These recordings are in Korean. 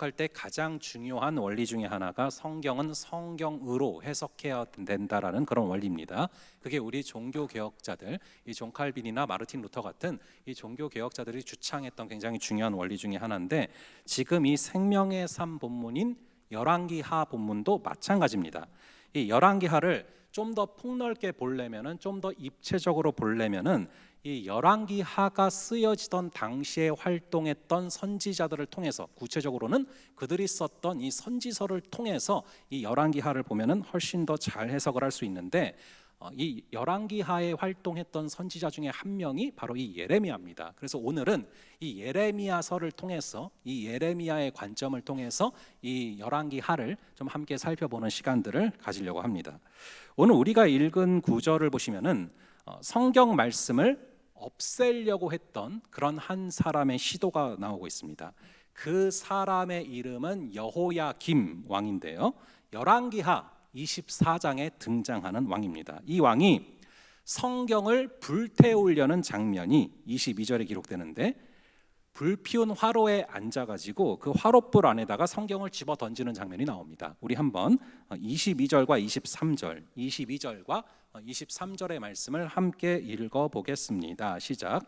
해석할 때 가장 중요한 원리 중에 하나가 성경은 성경으로 해석해야 된다라는 그런 원리입니다. 그게 우리 종교 개혁자들, 이 존 칼빈이나 마르틴 루터 같은 이 종교 개혁자들이 주창했던 굉장히 중요한 원리 중에 하나인데 지금 이 생명의 삶 본문인 열왕기하 본문도 마찬가지입니다. 이 열왕기하를 좀 더 폭넓게 보려면은 좀 더 입체적으로 보려면은 이 열왕기 하가 쓰여지던 당시에 활동했던 선지자들을 통해서 구체적으로는 그들이 썼던 이 선지서를 통해서 이 열왕기 하를 보면은 훨씬 더 잘 해석을 할 수 있는데 어, 이 열왕기 하에 활동했던 선지자 중에 한 명이 바로 이 예레미야입니다. 그래서 오늘은 이 예레미야서를 통해서 이 예레미야의 관점을 통해서 이 열왕기 하를 좀 함께 살펴보는 시간들을 가지려고 합니다. 오늘 우리가 읽은 구절을 보시면은 어, 성경 말씀을 없애려고 했던 그런 한 사람의 시도가 나오고 있습니다. 그 사람의 이름은 여호야김 왕인데요. 열왕기하 24장에 등장하는 왕입니다. 이 왕이 성경을 불태우려는 장면이 22절에 기록되는데 불 피운 화로에 앉아 가지고 그 화로불 안에다가 성경을 집어 던지는 장면이 나옵니다. 우리 한번 22절과 23절, 22절과 23절의 말씀을 함께 읽어 보겠습니다. 시작.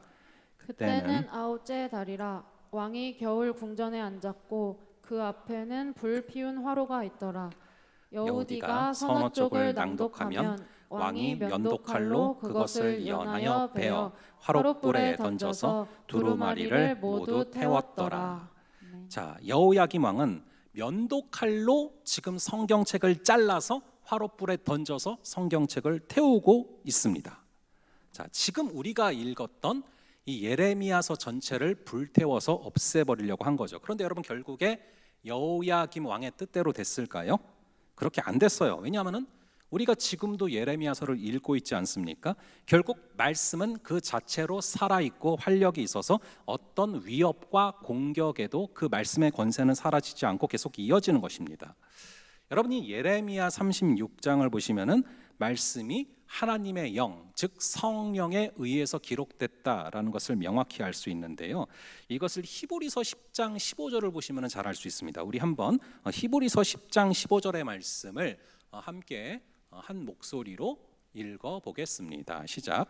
그때는 아홉째 달이라 왕이 겨울 궁전에 앉았고 그 앞에는 불 피운 화로가 있더라. 여우디가 선어 쪽을 낭독하면 왕이 면도칼로 그것을 연하여 베어 화로불에 던져서 두루마리를 모두 태웠더라. 네. 자, 여호야김 왕은 면도칼로 지금 성경책을 잘라서 화로불에 던져서 성경책을 태우고 있습니다. 자, 지금 우리가 읽었던 이 예레미야서 전체를 불태워서 없애버리려고 한 거죠. 그런데 여러분 결국에 여호야김 왕의 뜻대로 됐을까요? 그렇게 안 됐어요. 왜냐하면은 우리가 지금도 예레미야서를 읽고 있지 않습니까? 결국 말씀은 그 자체로 살아 있고 활력이 있어서 어떤 위협과 공격에도 그 말씀의 권세는 사라지지 않고 계속 이어지는 것입니다. 여러분이 예레미야 36장을 보시면은 말씀이 하나님의 영, 즉 성령에 의해서 기록됐다라는 것을 명확히 알 수 있는데요. 이것을 히브리서 10장 15절을 보시면 잘 알 수 있습니다. 우리 한번 히브리서 10장 15절의 말씀을 함께 한 목소리로 읽어 보겠습니다. 시작.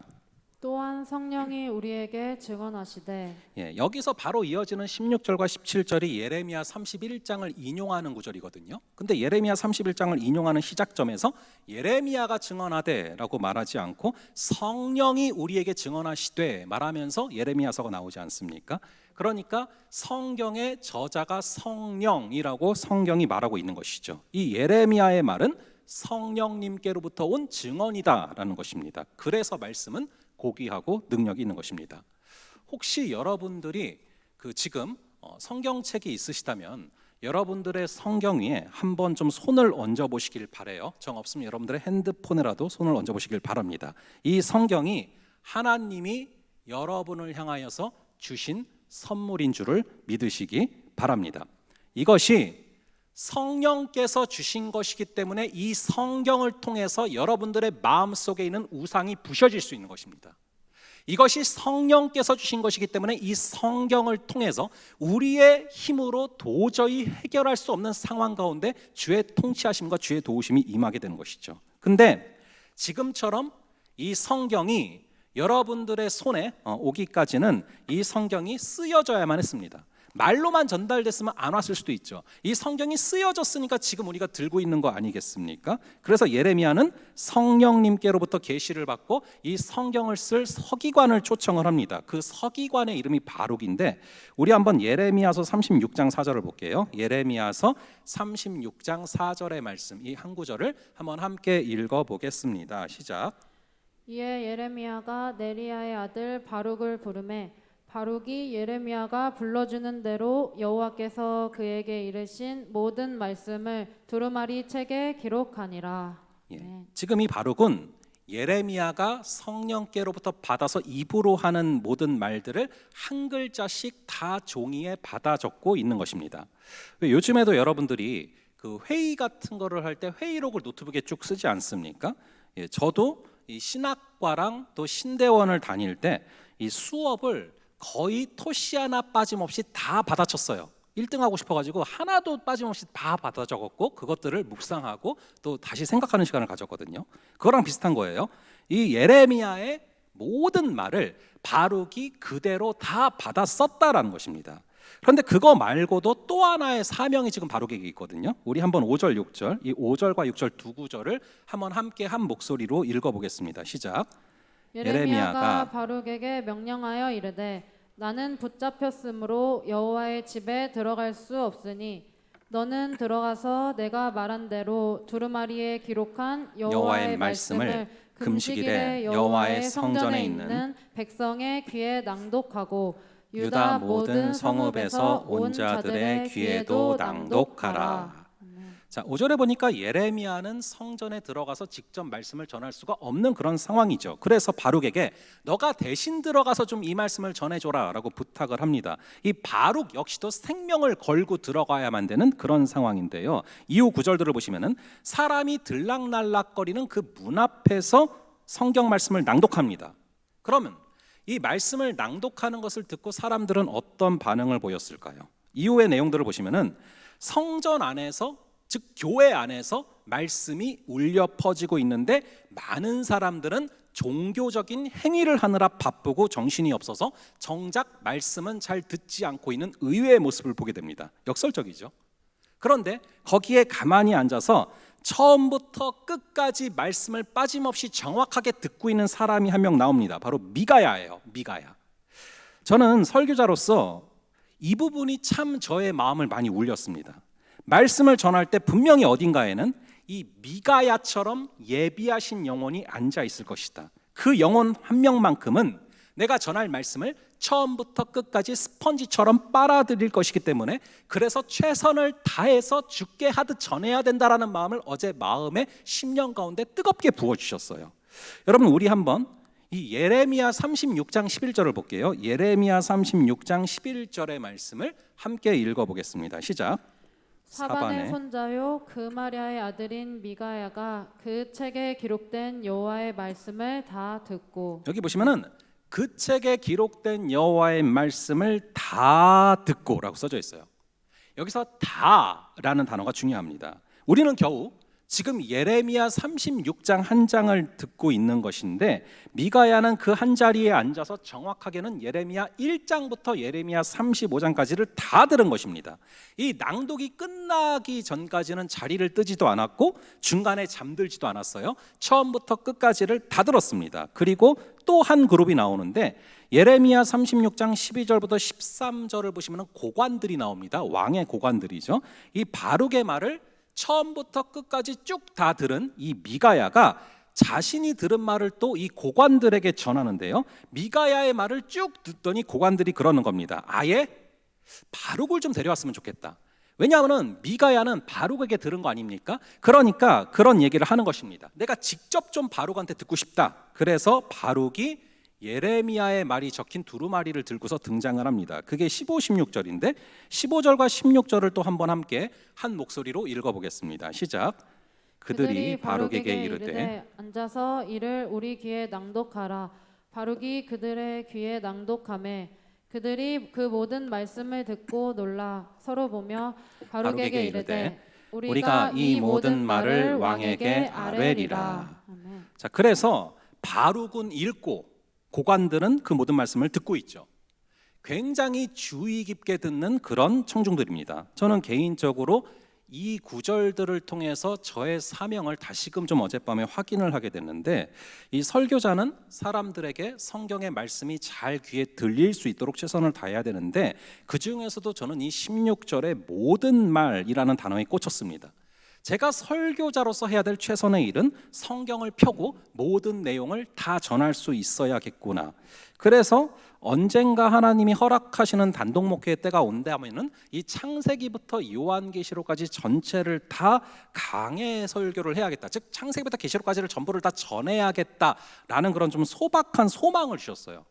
또한 성령이 우리에게 증언하시되 예, 여기서 바로 이어지는 16절과 17절이 예레미야 31장을 인용하는 구절이거든요. 근데 예레미야 31장을 인용하는 시작점에서 예레미야가 증언하되라고 말하지 않고 성령이 우리에게 증언하시되 말하면서 예레미야서가 나오지 않습니까? 그러니까 성경의 저자가 성령이라고 성경이 말하고 있는 것이죠. 이 예레미야의 말은 성령님께로부터 온 증언이다라는 것입니다. 그래서 말씀은 고귀하고 능력이 있는 것입니다. 혹시 여러분들이 그 지금 어, 성경책이 있으시다면 여러분들의 성경 위에 한번 좀 손을 얹어 보시길 바래요. 정 없으면 여러분들의 핸드폰에라도 손을 얹어 보시길 바랍니다. 이 성경이 하나님이 여러분을 향하여서 주신 선물인 줄을 믿으시기 바랍니다. 이것이 성령께서 주신 것이기 때문에 이 성경을 통해서 여러분들의 마음 속에 있는 우상이 부셔질 수 있는 것입니다. 이것이 성령께서 주신 것이기 때문에 이 성경을 통해서 우리의 힘으로 도저히 해결할 수 없는 상황 가운데 주의 통치하심과 주의 도우심이 임하게 되는 것이죠. 근데 지금처럼 이 성경이 여러분들의 손에 어, 오기까지는 이 성경이 쓰여져야만 했습니다. 말로만 전달됐으면 안 왔을 수도 있죠. 이 성경이 쓰여졌으니까 지금 우리가 들고 있는 거 아니겠습니까? 그래서 예레미야는 성령님께로부터 계시를 받고 이 성경을 쓸 서기관을 초청을 합니다. 그 서기관의 이름이 바룩인데 우리 한번 예레미야서 36장 4절을 볼게요. 예레미야서 36장 4절의 말씀 이 한 구절을 한번 함께 읽어 보겠습니다. 시작. 이에 예레미야가 네리야의 아들 바룩을 부르매 바룩이 예레미야가 불러주는 대로 여호와께서 그에게 이르신 모든 말씀을 두루마리 책에 기록하니라. 예. 네. 지금 이 바룩은 예레미야가 성령께로부터 받아서 입으로 하는 모든 말들을 한 글자씩 다 종이에 받아 적고 있는 것입니다. 요즘에도 여러분들이 그 회의 같은 거를 할 때 회의록을 노트북에 쭉 쓰지 않습니까? 예, 저도 이 신학과랑 또 신대원을 다닐 때 이 수업을 거의 토시 하나 빠짐없이 다 받아쳤어요. 1등하고 싶어가지고 하나도 빠짐없이 다 받아 적었고 그것들을 묵상하고 또 다시 생각하는 시간을 가졌거든요. 그거랑 비슷한 거예요. 이 예레미야의 모든 말을 바룩이 그대로 다 받아 썼다라는 것입니다. 그런데 그거 말고도 또 하나의 사명이 지금 바룩에게 있거든요. 우리 한번 5절 6절 이 5절과 6절 두 구절을 한번 함께 한 목소리로 읽어보겠습니다. 시작. 예레미야가 바룩에게 명령하여 이르되 나는 붙잡혔으므로 여호와의 집에 들어갈 수 없으니 너는 들어가서 내가 말한 대로 두루마리에 기록한 여호와의 여호와의 말씀을 금식일에 여호와의 성전에 있는 백성의 귀에 낭독하고 유다 모든 성읍에서 온 자들의 귀에도 낭독하라. 자, 5절에 보니까 예레미야는 성전에 들어가서 직접 말씀을 전할 수가 없는 그런 상황이죠. 그래서 바룩에게 너가 대신 들어가서 좀 이 말씀을 전해 줘라라고 부탁을 합니다. 이 바룩 역시도 생명을 걸고 들어가야만 되는 그런 상황인데요. 이후 구절들을 보시면은 사람이 들락날락거리는 그 문 앞에서 성경 말씀을 낭독합니다. 그러면 이 말씀을 낭독하는 것을 듣고 사람들은 어떤 반응을 보였을까요? 이후의 내용들을 보시면은 성전 안에서 즉 교회 안에서 말씀이 울려 퍼지고 있는데 많은 사람들은 종교적인 행위를 하느라 바쁘고 정신이 없어서 정작 말씀은 잘 듣지 않고 있는 의외의 모습을 보게 됩니다. 역설적이죠. 그런데 거기에 가만히 앉아서 처음부터 끝까지 말씀을 빠짐없이 정확하게 듣고 있는 사람이 한 명 나옵니다. 바로 미가야예요. 미가야. 저는 설교자로서 이 부분이 참 저의 마음을 많이 울렸습니다. 말씀을 전할 때 분명히 어딘가에는 이 미가야처럼 예비하신 영혼이 앉아 있을 것이다. 그 영혼 한 명만큼은 내가 전할 말씀을 처음부터 끝까지 스펀지처럼 빨아들일 것이기 때문에 그래서 최선을 다해서 죽게 하듯 전해야 된다라는 마음을 어제 마음에 10년 가운데 뜨겁게 부어 주셨어요. 여러분 우리 한번 이 예레미야 36장 11절을 볼게요. 예레미야 36장 11절의 말씀을 함께 읽어 보겠습니다. 시작. 사반의 손자요 그마리아의 아들인 미가야가 그 책에 기록된 여호와의 말씀을 다 듣고 여기 보시면은 그 책에 기록된 여호와의 말씀을 다 듣고라고 써져 있어요. 여기서 다라는 단어가 중요합니다. 우리는 겨우 지금 예레미야 36장 한 장을 듣고 있는 것인데 미가야는 그 한 자리에 앉아서 정확하게는 예레미야 1장부터 예레미야 35장까지를 다 들은 것입니다. 이 낭독이 끝나기 전까지는 자리를 뜨지도 않았고 중간에 잠들지도 않았어요. 처음부터 끝까지를 다 들었습니다. 그리고 또 한 그룹이 나오는데 예레미야 36장 12절부터 13절을 보시면 고관들이 나옵니다. 왕의 고관들이죠. 이 바룩의 말을 처음부터 끝까지 쭉 다 들은 이 미가야가 자신이 들은 말을 또 이 고관들에게 전하는데요. 미가야의 말을 쭉 듣더니 고관들이 그러는 겁니다. 아예 바룩을 좀 데려왔으면 좋겠다. 왜냐하면 미가야는 바룩에게 들은 거 아닙니까? 그러니까 그런 얘기를 하는 것입니다. 내가 직접 좀 바룩한테 듣고 싶다. 그래서 바룩이 예레미야의 말이 적힌 두루마리를 들고서 등장을 합니다. 그게 15, 16절인데 15절과 16절을 또 한번 함께 한 목소리로 읽어보겠습니다. 시작. 그들이 바룩에게 이르되 앉아서 이를 우리 귀에 낭독하라 바룩이 그들의 귀에 낭독함에 그들이 그 모든 말씀을 듣고 놀라 서로 보며 바룩에게 바룩에게 이르되 우리가 이 모든 말을 왕에게 아뢰리라 아멘. 자 그래서 바룩은 읽고 고관들은 그 모든 말씀을 듣고 있죠. 굉장히 주의 깊게 듣는 그런 청중들입니다. 저는 개인적으로 이 구절들을 통해서 저의 사명을 다시금 좀 어젯밤에 확인을 하게 됐는데 이 설교자는 사람들에게 성경의 말씀이 잘 귀에 들릴 수 있도록 최선을 다해야 되는데 그 중에서도 저는 이 16절의 모든 말이라는 단어에 꽂혔습니다. 제가 설교자로서 해야 될 최선의 일은 성경을 펴고 모든 내용을 다 전할 수 있어야겠구나. 그래서 언젠가 하나님이 허락하시는 단독 목회의 때가 온다면은 이 창세기부터 요한계시록까지 전체를 다 강해 설교를 해야겠다. 즉 창세기부터 계시록까지를 전부를 다 전해야겠다라는 그런 좀 소박한 소망을 주셨어요.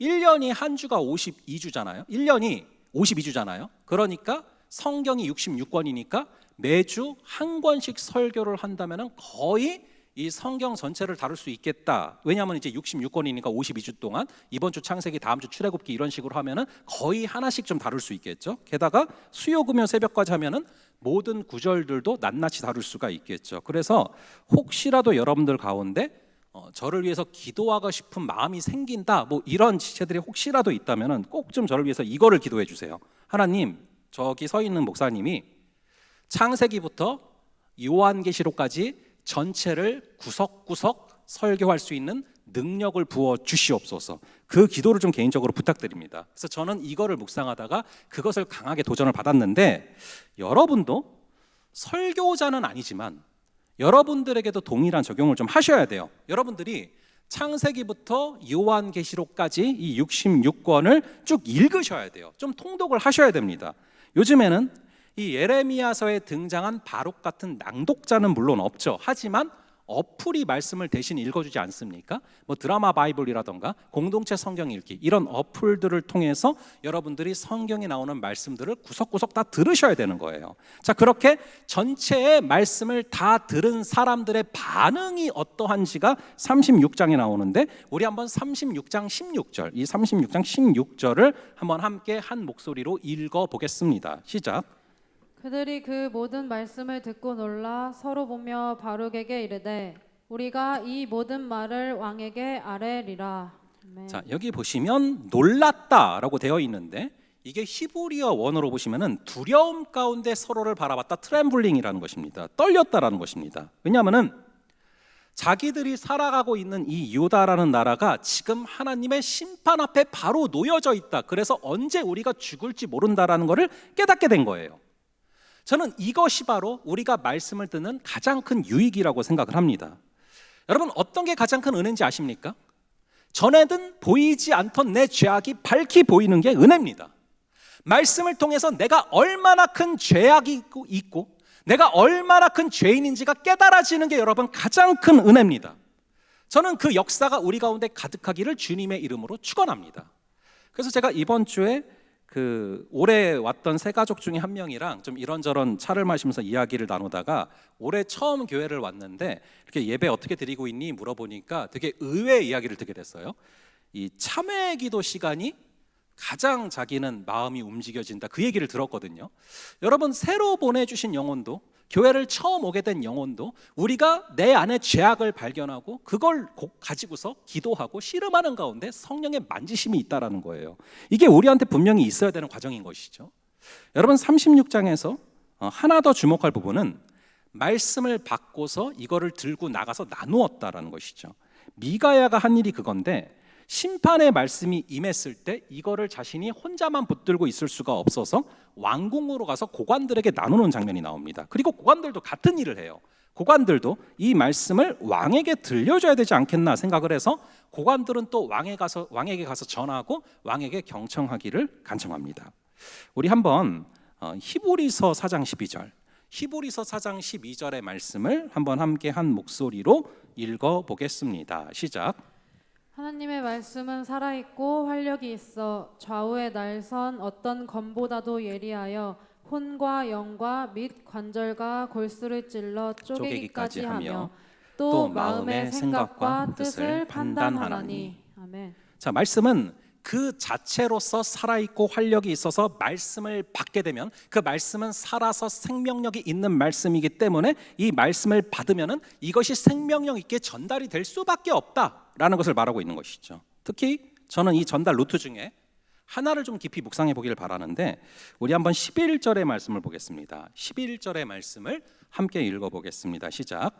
1년이 한 주가 52주잖아요. 1년이 52주잖아요. 그러니까 성경이 66권이니까 매주 한 권씩 설교를 한다면 거의 이 성경 전체를 다룰 수 있겠다. 왜냐하면 이제 66권이니까 52주 동안 이번 주 창세기, 다음 주 출애굽기 이런 식으로 하면은 거의 하나씩 좀 다룰 수 있겠죠. 게다가 수요 금요 새벽까지 하면은 모든 구절들도 낱낱이 다룰 수가 있겠죠. 그래서 혹시라도 여러분들 가운데 어, 저를 위해서 기도하고 싶은 마음이 생긴다. 뭐 이런 지체들이 혹시라도 있다면은 꼭 좀 저를 위해서 이거를 기도해 주세요. 하나님, 저기 서 있는 목사님이 창세기부터 요한계시록까지 전체를 구석구석 설교할 수 있는 능력을 부어 주시옵소서. 그 기도를 좀 개인적으로 부탁드립니다. 그래서 저는 이거를 묵상하다가 그것을 강하게 도전을 받았는데 여러분도 설교자는 아니지만 여러분들에게도 동일한 적용을 좀 하셔야 돼요. 여러분들이 창세기부터 요한계시록까지 이 66권을 쭉 읽으셔야 돼요. 좀 통독을 하셔야 됩니다. 요즘에는 이 예레미야서에 등장한 바록 같은 낭독자는 물론 없죠. 하지만 어플이 말씀을 대신 읽어주지 않습니까? 뭐 드라마 바이블이라던가 공동체 성경 읽기 이런 어플들을 통해서 여러분들이 성경에 나오는 말씀들을 구석구석 다 들으셔야 되는 거예요. 자 그렇게 전체의 말씀을 다 들은 사람들의 반응이 어떠한지가 36장에 나오는데 우리 한번 36장 16절 이 36장 16절을 한번 함께 한 목소리로 읽어 보겠습니다. 시작. 그들이 그 모든 말씀을 듣고 놀라 서로 보며 바룩에게 이르되 우리가 이 모든 말을 왕에게 아뢰리라. 자 여기 보시면 놀랐다라고 되어 있는데 이게 히브리어 원어로 보시면은 두려움 가운데 서로를 바라봤다 트램블링이라는 것입니다. 떨렸다라는 것입니다. 왜냐하면은 자기들이 살아가고 있는 이 유다라는 나라가 지금 하나님의 심판 앞에 바로 놓여져 있다. 그래서 언제 우리가 죽을지 모른다라는 것을 깨닫게 된 거예요. 저는 이것이 바로 우리가 말씀을 듣는 가장 큰 유익이라고 생각을 합니다. 여러분 어떤 게 가장 큰 은혜인지 아십니까? 전에든 보이지 않던 내 죄악이 밝히 보이는 게 은혜입니다. 말씀을 통해서 내가 얼마나 큰 죄악이 있고 내가 얼마나 큰 죄인인지가 깨달아지는 게 여러분 가장 큰 은혜입니다. 저는 그 역사가 우리 가운데 가득하기를 주님의 이름으로 축원합니다. 그래서 제가 이번 주에 그 올해 왔던 세 가족 중에 한 명이랑 좀 이런저런 차를 마시면서 이야기를 나누다가 올해 처음 교회를 왔는데 이렇게 예배 어떻게 드리고 있니 물어보니까 되게 의외의 이야기를 듣게 됐어요. 이 참회 기도 시간이 가장 자기는 마음이 움직여진다 그 얘기를 들었거든요. 여러분 새로 보내주신 영혼도 교회를 처음 오게 된 영혼도 우리가 내 안에 죄악을 발견하고 그걸 고- 가지고서 기도하고 씨름하는 가운데 성령의 만지심이 있다라는 거예요. 이게 우리한테 분명히 있어야 되는 과정인 것이죠. 여러분 36장에서 어, 하나 더 주목할 부분은 말씀을 받고서 이거를 들고 나가서 나누었다라는 것이죠. 미가야가 한 일이 그건데 심판의 말씀이 임했을 때 이거를 자신이 혼자만 붙들고 있을 수가 없어서 왕궁으로 가서 고관들에게 나누는 장면이 나옵니다. 그리고 고관들도 같은 일을 해요. 고관들도 이 말씀을 왕에게 들려줘야 되지 않겠나 생각을 해서 고관들은 또 왕에 가서 왕에게 가서 전하고 왕에게 경청하기를 간청합니다. 우리 한번 어, 히브리서 4장 12절 히브리서 4장 12절의 말씀을 한번 함께 한 목소리로 읽어 보겠습니다. 시작. 하나님의 말씀은 살아있고 활력이 있어 좌우의 날선 어떤 검보다도 예리하여 혼과 영과 및 관절과 골수를 찔러 쪼개기까지 하며 또 마음의 생각과 뜻을 판단하나니 아멘. 자, 말씀은 그 자체로서 살아있고 활력이 있어서 말씀을 받게 되면 그 말씀은 살아서 생명력이 있는 말씀이기 때문에 이 말씀을 받으면은 이것이 생명력 있게 전달이 될 수밖에 없다라는 것을 말하고 있는 것이죠. 특히 저는 이 전달 루트 중에 하나를 좀 깊이 묵상해 보기를 바라는데 우리 한번 11절의 말씀을 보겠습니다. 11절의 말씀을 함께 읽어 보겠습니다. 시작.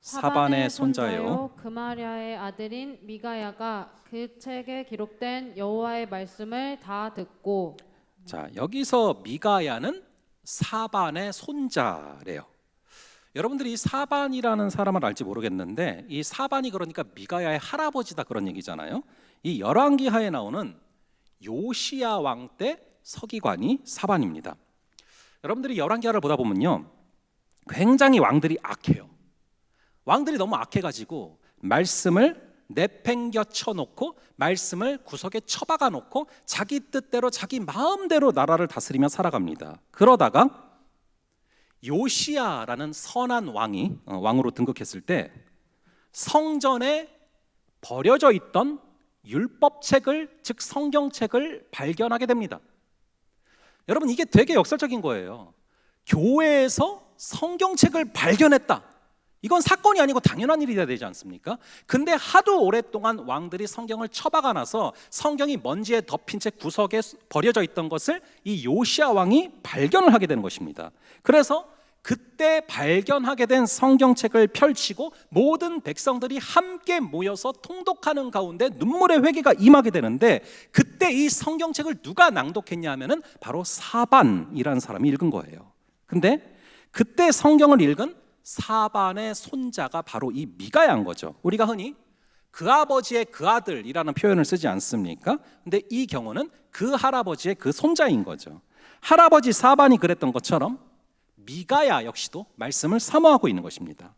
사반의 손자요 그마랴의 아들인 미가야가 그 책에 기록된 여호와의 말씀을 다 듣고 자, 여기서 미가야는 사반의 손자래요. 여러분들이 이 사반이라는 사람을 알지 모르겠는데 이 사반이 그러니까 미가야의 할아버지다 그런 얘기잖아요. 이 열왕기하에 나오는 요시야 왕 때 서기관이 사반입니다. 여러분들이 열왕기하를 보다 보면요. 굉장히 왕들이 악해요. 왕들이 너무 악해가지고 말씀을 내팽겨 쳐놓고 말씀을 구석에 처박아 놓고 자기 뜻대로 자기 마음대로 나라를 다스리며 살아갑니다. 그러다가 요시야라는 선한 왕이 어, 왕으로 등극했을 때 성전에 버려져 있던 율법책을 즉 성경책을 발견하게 됩니다. 여러분 이게 되게 역설적인 거예요. 교회에서 성경책을 발견했다. 이건 사건이 아니고 당연한 일이 되지 않습니까? 근데 하도 오랫동안 왕들이 성경을 처박아 놔서 성경이 먼지에 덮인 채 구석에 버려져 있던 것을 이 요시아 왕이 발견을 하게 되는 것입니다. 그래서 그때 발견하게 된 성경책을 펼치고 모든 백성들이 함께 모여서 통독하는 가운데 눈물의 회개가 임하게 되는데 그때 이 성경책을 누가 낭독했냐 하면은 바로 사반이라는 사람이 읽은 거예요. 근데 그때 성경을 읽은 사반의 손자가 바로 이 미가야인 거죠. 우리가 흔히 그 아버지의 그 아들이라는 표현을 쓰지 않습니까? 근데 이 경우는 그 할아버지의 그 손자인 거죠. 할아버지 사반이 그랬던 것처럼 미가야 역시도 말씀을 사모하고 있는 것입니다.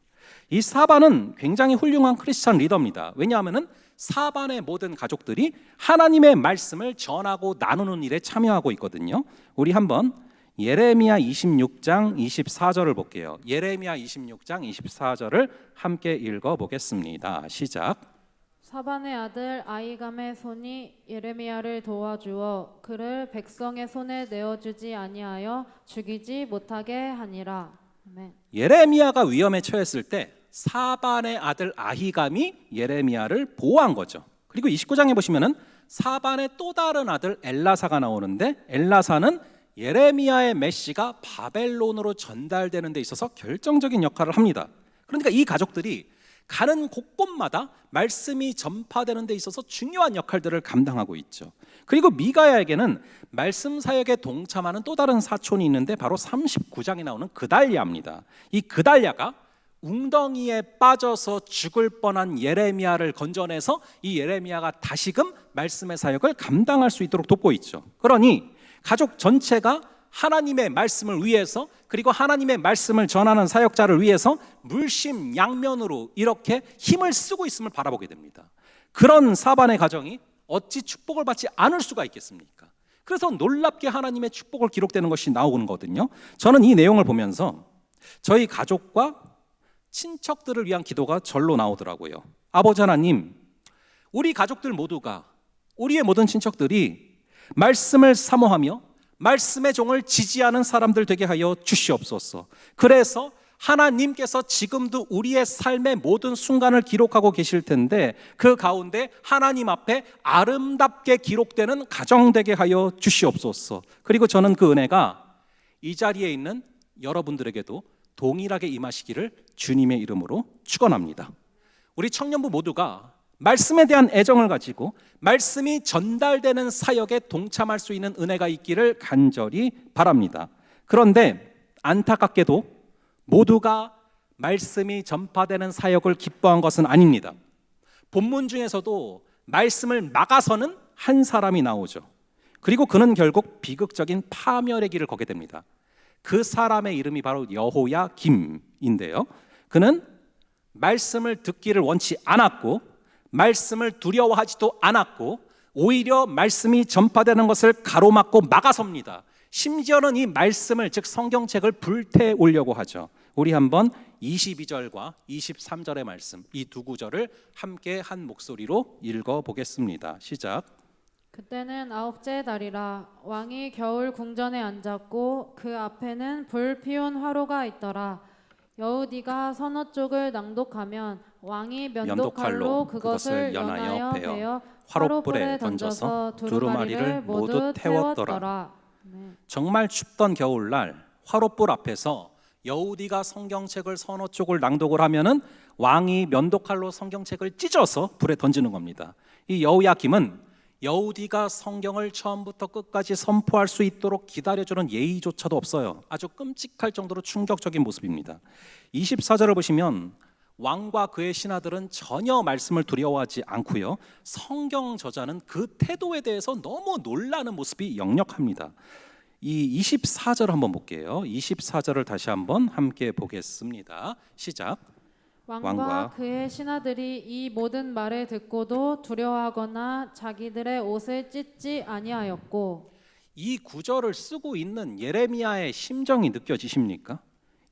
이 사반은 굉장히 훌륭한 크리스천 리더입니다. 왜냐하면은 사반의 모든 가족들이 하나님의 말씀을 전하고 나누는 일에 참여하고 있거든요. 우리 한번 예레미야 26장 24절을 볼게요. 예레미야 26장 24절을 함께 읽어 보겠습니다. 시작. 사반의 아들 아이감의 손이 예레미야를 도와주어 그를 백성의 손에 내어주지 아니하여 죽이지 못하게 하니라. 아멘. 예레미야가 위험에 처했을 때 사반의 아들 아히감이 예레미야를 보호한 거죠. 그리고 29장에 보시면은 사반의 또 다른 아들 엘라사가 나오는데 엘라사는 예레미야의 메시가 바벨론으로 전달되는 데 있어서 결정적인 역할을 합니다. 그러니까 이 가족들이 가는 곳곳마다 말씀이 전파되는 데 있어서 중요한 역할들을 감당하고 있죠. 그리고 미가야에게는 말씀 사역에 동참하는 또 다른 사촌이 있는데 바로 39장에 나오는 그달랴입니다. 이 그달랴가 웅덩이에 빠져서 죽을 뻔한 예레미야를 건져내서 이 예레미야가 다시금 말씀의 사역을 감당할 수 있도록 돕고 있죠. 그러니 가족 전체가 하나님의 말씀을 위해서 그리고 하나님의 말씀을 전하는 사역자를 위해서 물심양면으로 이렇게 힘을 쓰고 있음을 바라보게 됩니다. 그런 사반의 가정이 어찌 축복을 받지 않을 수가 있겠습니까? 그래서 놀랍게 하나님의 축복을 기록되는 것이 나오는 거거든요. 저는 이 내용을 보면서 저희 가족과 친척들을 위한 기도가 절로 나오더라고요. 아버지 하나님, 우리 가족들 모두가 우리의 모든 친척들이 말씀을 사모하며 말씀의 종을 지지하는 사람들 되게 하여 주시옵소서. 그래서 하나님께서 지금도 우리의 삶의 모든 순간을 기록하고 계실 텐데 그 가운데 하나님 앞에 아름답게 기록되는 가정 되게 하여 주시옵소서. 그리고 저는 그 은혜가 이 자리에 있는 여러분들에게도 동일하게 임하시기를 주님의 이름으로 축원합니다. 우리 청년부 모두가 말씀에 대한 애정을 가지고 말씀이 전달되는 사역에 동참할 수 있는 은혜가 있기를 간절히 바랍니다. 그런데 안타깝게도 모두가 말씀이 전파되는 사역을 기뻐한 것은 아닙니다. 본문 중에서도 말씀을 막아서는 한 사람이 나오죠. 그리고 그는 결국 비극적인 파멸의 길을 걷게 됩니다. 그 사람의 이름이 바로 여호야 김인데요. 그는 말씀을 듣기를 원치 않았고 말씀을 두려워하지도 않았고 오히려 말씀이 전파되는 것을 가로막고 막아섭니다. 심지어는 이 말씀을 즉 성경책을 불태우려고 하죠. 우리 한번 22절과 23절의 말씀 이 두 구절을 함께 한 목소리로 읽어 보겠습니다. 시작. 그때는 아홉째 달이라 왕이 겨울 궁전에 앉았고 그 앞에는 불 피운 화로가 있더라. 여우디가 서너 쪽을 낭독하면 왕이 면도칼로 그것을 연하여 베어 화롯불에 던져서 두루마리를 모두 태웠더라. 네. 정말 춥던 겨울날 화롯불 앞에서 여우디가 성경책을 서너 쪽을 낭독을 하면은 왕이 면도칼로 성경책을 찢어서 불에 던지는 겁니다. 이 여우야김은 여우디가 성경을 처음부터 끝까지 선포할 수 있도록 기다려주는 예의조차도 없어요. 아주 끔찍할 정도로 충격적인 모습입니다. 24절을 보시면 왕과 그의 신하들은 전혀 말씀을 두려워하지 않고요. 성경 저자는 그 태도에 대해서 너무 놀라는 모습이 역력합니다. 이 24절 한번 볼게요. 24절을 다시 한번 함께 보겠습니다. 시작. 왕과, 왕과 그의 신하들이 이 모든 말을 듣고도 두려워하거나 자기들의 옷을 찢지 아니하였고 이 구절을 쓰고 있는 예레미야의 심정이 느껴지십니까?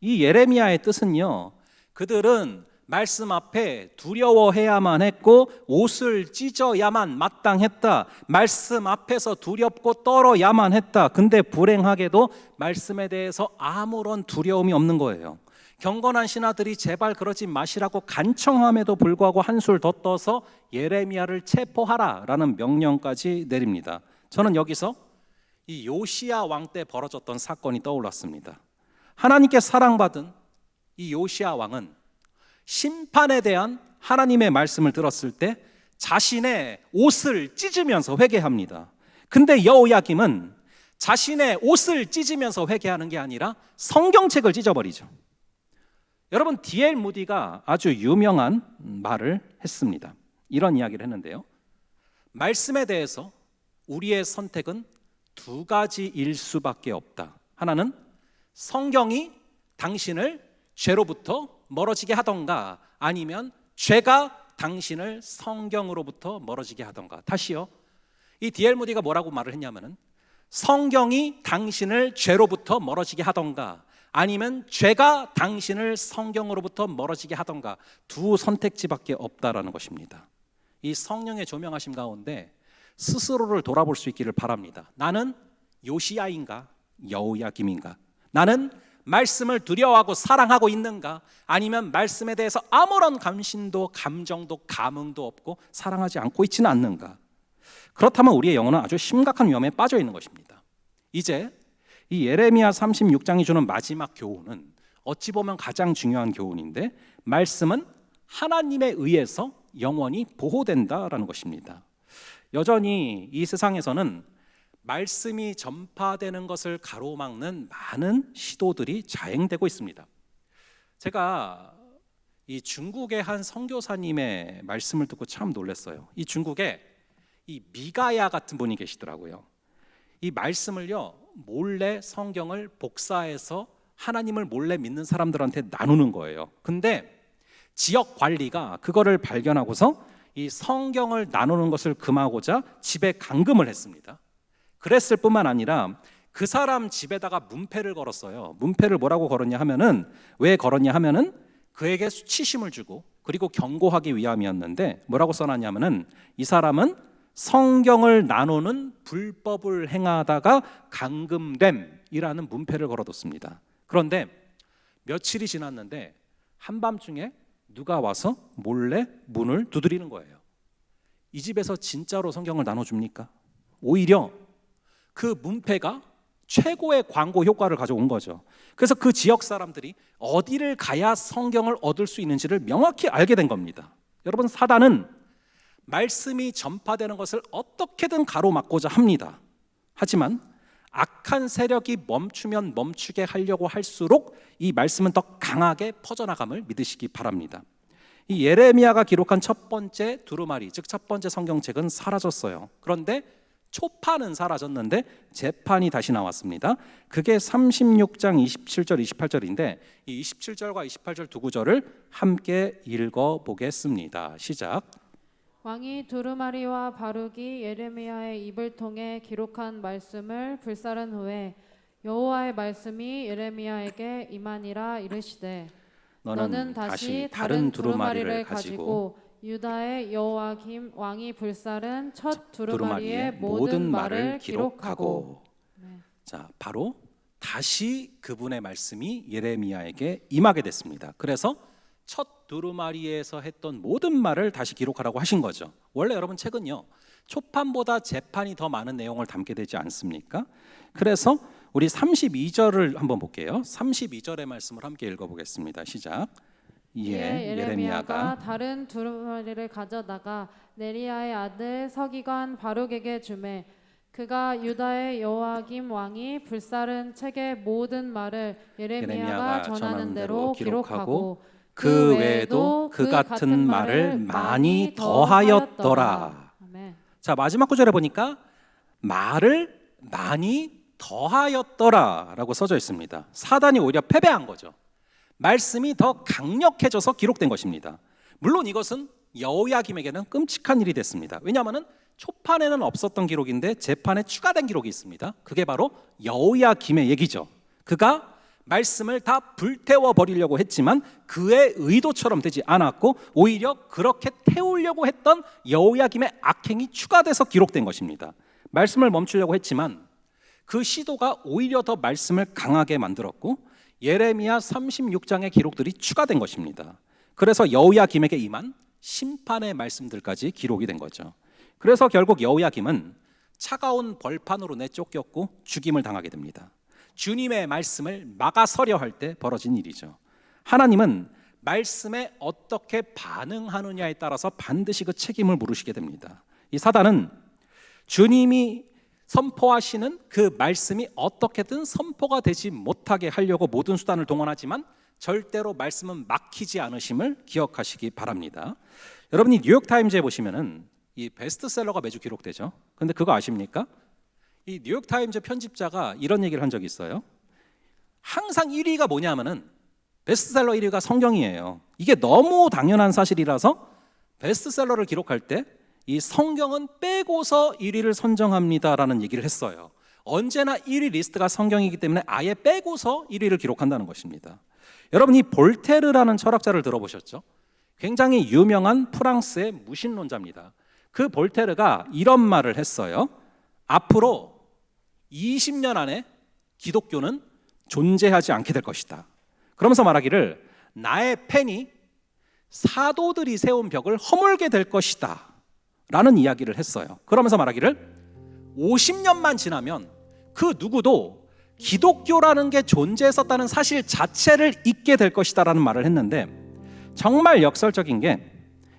이 예레미야의 뜻은요. 그들은 말씀 앞에 두려워해야만 했고 옷을 찢어야만 마땅했다. 말씀 앞에서 두렵고 떨어야만 했다. 근데 불행하게도 말씀에 대해서 아무런 두려움이 없는 거예요. 경건한 신하들이 제발 그러지 마시라고 간청함에도 불구하고 한술 더 떠서 예레미야를 체포하라라는 명령까지 내립니다. 저는 여기서 이 요시야 왕 때 벌어졌던 사건이 떠올랐습니다. 하나님께 사랑받은 이 요시야 왕은 심판에 대한 하나님의 말씀을 들었을 때 자신의 옷을 찢으면서 회개합니다. 근데 여호야김은 자신의 옷을 찢으면서 회개하는 게 아니라 성경책을 찢어버리죠. 여러분 디엘 무디가 아주 유명한 말을 했습니다. 이런 이야기를 했는데요. 말씀에 대해서 우리의 선택은 두 가지일 수밖에 없다. 하나는 성경이 당신을 죄로부터 멀어지게 하던가 아니면 죄가 당신을 성경으로부터 멀어지게 하던가. 다시요. 이 디엘 무디가 뭐라고 말을 했냐면은 성경이 당신을 죄로부터 멀어지게 하던가 아니면 죄가 당신을 성경으로부터 멀어지게 하던가 두 선택지밖에 없다라는 것입니다. 이 성령의 조명하심 가운데 스스로를 돌아볼 수 있기를 바랍니다. 나는 요시야인가 여호야김인가? 나는 말씀을 두려워하고 사랑하고 있는가? 아니면 말씀에 대해서 아무런 감신도 감정도 감흥도 없고 사랑하지 않고 있지는 않는가? 그렇다면 우리의 영혼은 아주 심각한 위험에 빠져 있는 것입니다. 이제 이 예레미야 36장이 주는 마지막 교훈은 어찌 보면 가장 중요한 교훈인데 말씀은 하나님에 의해서 영원히 보호된다라는 것입니다. 여전히 이 세상에서는 말씀이 전파되는 것을 가로막는 많은 시도들이 자행되고 있습니다. 제가 이 중국의 한 선교사님의 말씀을 듣고 참 놀랐어요. 이 중국에 이 미가야 같은 분이 계시더라고요. 이 말씀을요 몰래 성경을 복사해서 하나님을 몰래 믿는 사람들한테 나누는 거예요. 근데 지역 관리가 그거를 발견하고서 이 성경을 나누는 것을 금하고자 집에 감금을 했습니다. 그랬을 뿐만 아니라 그 사람 집에다가 문패를 걸었어요. 문패를 뭐라고 걸었냐 하면은 왜 걸었냐 하면은 그에게 수치심을 주고 그리고 경고하기 위함이었는데 뭐라고 써놨냐면은 이 사람은 성경을 나누는 불법을 행하다가 감금됨이라는 문패를 걸어뒀습니다. 그런데 며칠이 지났는데 한밤중에 누가 와서 몰래 문을 두드리는 거예요. 이 집에서 진짜로 성경을 나눠줍니까? 오히려 그 문패가 최고의 광고 효과를 가져온 거죠. 그래서 그 지역 사람들이 어디를 가야 성경을 얻을 수 있는지를 명확히 알게 된 겁니다. 여러분 사단은 말씀이 전파되는 것을 어떻게든 가로막고자 합니다. 하지만 악한 세력이 멈추면 멈추게 하려고 할수록 이 말씀은 더 강하게 퍼져나감을 믿으시기 바랍니다. 이 예레미야가 기록한 첫 번째 두루마리, 즉 첫 번째 성경책은 사라졌어요. 그런데 초판은 사라졌는데 재판이 다시 나왔습니다. 그게 36장 27절 28절인데 이 27절과 28절 두 구절을 함께 읽어 보겠습니다. 시작. 왕이 두루마리와 바룩이 예레미야의 입을 통해 기록한 말씀을 불사른 후에 여호와의 말씀이 예레미야에게 임하니라 이르시되 너는 다시 다른 두루마리를 가지고 유다의 여호와김 왕이 불사른 첫 두루마리의 모든 말을 기록하고 네. 자, 바로 다시 그분의 말씀이 예레미야에게 임하게 됐습니다. 그래서 첫 두루마리에서 했던 모든 말을 다시 기록하라고 하신 거죠. 원래 여러분 책은요. 초판보다 재판이 더 많은 내용을 담게 되지 않습니까? 그래서 우리 32절을 한번 볼게요. 32절의 말씀을 함께 읽어 보겠습니다. 시작. 예, 예레미야가 다른 두루마리를 가져다가 네리야의 아들 서기관 바룩에게 주매 그가 유다의 여호와김 왕이 불사른 책의 모든 말을 예레미야가 예레미야가 전하는 대로 기록하고 그 외에도 그 같은 말을 많이 더하였더라. 아멘. 자 마지막 구절에 보니까 말을 많이 더하였더라라고 써져 있습니다. 사단이 오히려 패배한 거죠. 말씀이 더 강력해져서 기록된 것입니다. 물론 이것은 여호야김에게는 끔찍한 일이 됐습니다. 왜냐하면 초판에는 없었던 기록인데 재판에 추가된 기록이 있습니다. 그게 바로 여호야김의 얘기죠. 그가 말씀을 다 불태워 버리려고 했지만 그의 의도처럼 되지 않았고 오히려 그렇게 태우려고 했던 여호야김의 악행이 추가돼서 기록된 것입니다. 말씀을 멈추려고 했지만 그 시도가 오히려 더 말씀을 강하게 만들었고 예레미야 36장의 기록들이 추가된 것입니다. 그래서 여호야김에게 임한 심판의 말씀들까지 기록이 된 거죠. 그래서 결국 여호야김은 차가운 벌판으로 내쫓겼고 죽임을 당하게 됩니다. 주님의 말씀을 막아서려 할 때 벌어진 일이죠. 하나님은 말씀에 어떻게 반응하느냐에 따라서 반드시 그 책임을 물으시게 됩니다. 이 사단은 주님이 선포하시는 그 말씀이 어떻게든 선포가 되지 못하게 하려고 모든 수단을 동원하지만 절대로 말씀은 막히지 않으심을 기억하시기 바랍니다. 여러분이 뉴욕 타임즈에 보시면은 이 베스트셀러가 매주 기록되죠. 근데 그거 아십니까? 이 뉴욕 타임즈 편집자가 이런 얘기를 한 적이 있어요. 항상 1위가 뭐냐면은 베스트셀러 1위가 성경이에요. 이게 너무 당연한 사실이라서 베스트셀러를 기록할 때 이 성경은 빼고서 1위를 선정합니다라는 얘기를 했어요. 언제나 1위 리스트가 성경이기 때문에 아예 빼고서 1위를 기록한다는 것입니다. 여러분 이 볼테르라는 철학자를 들어보셨죠? 굉장히 유명한 프랑스의 무신론자입니다. 그 볼테르가 이런 말을 했어요. 앞으로 20년 안에 기독교는 존재하지 않게 될 것이다. 그러면서 말하기를 나의 펜이 사도들이 세운 벽을 허물게 될 것이다. 라는 이야기를 했어요. 그러면서 말하기를 50년만 지나면 그 누구도 기독교라는 게 존재했었다는 사실 자체를 잊게 될 것이다라는 말을 했는데 정말 역설적인 게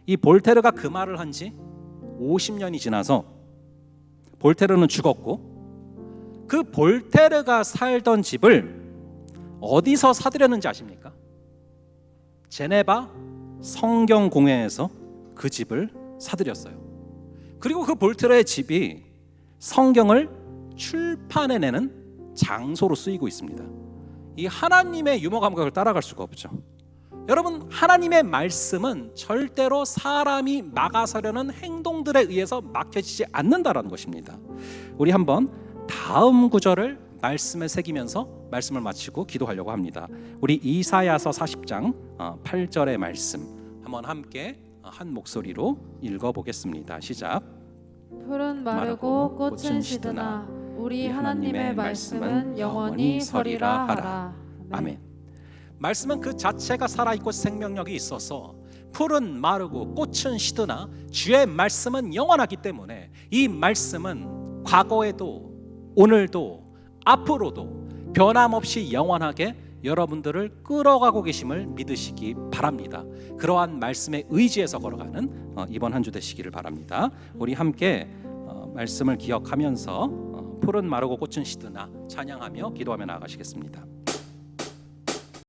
이 볼테르가 그 말을 한 지 50년이 지나서 볼테르는 죽었고 그 볼테르가 살던 집을 어디서 사들였는지 아십니까? 제네바 성경공회에서 그 집을 사들였어요. 그리고 그 볼테르의 집이 성경을 출판해내는 장소로 쓰이고 있습니다. 이 하나님의 유머 감각을 따라갈 수가 없죠. 여러분 하나님의 말씀은 절대로 사람이 막아서려는 행동들에 의해서 막혀지지 않는다라는 것입니다. 우리 한번 다음 구절을 말씀에 새기면서 말씀을 마치고 기도하려고 합니다. 우리 이사야서 40장 8절의 말씀 한번 함께 어, 한 목소리로 읽어 보겠습니다. 시작. 푸른 마르고 꽃은 시드나 우리 하나님의 말씀은 영원히 서리라 하라. 아멘. 말씀은 그 자체가 살아 있고 생명력이 있어서 풀은 마르고 꽃은 시드나 주의 말씀은 영원하기 때문에 이 말씀은 과거에도 오늘도 앞으로도 변함없이 영원하게 여러분들을 끌어가고 계심을 믿으시기 바랍니다. 그러한 말씀에 의지해서 걸어가는 어, 이번 한 주 되시기를 바랍니다. 우리 함께 어, 말씀을 기억하면서 어, 푸른 마르고 꽃은 시드나 찬양하며 기도하며 나아가시겠습니다.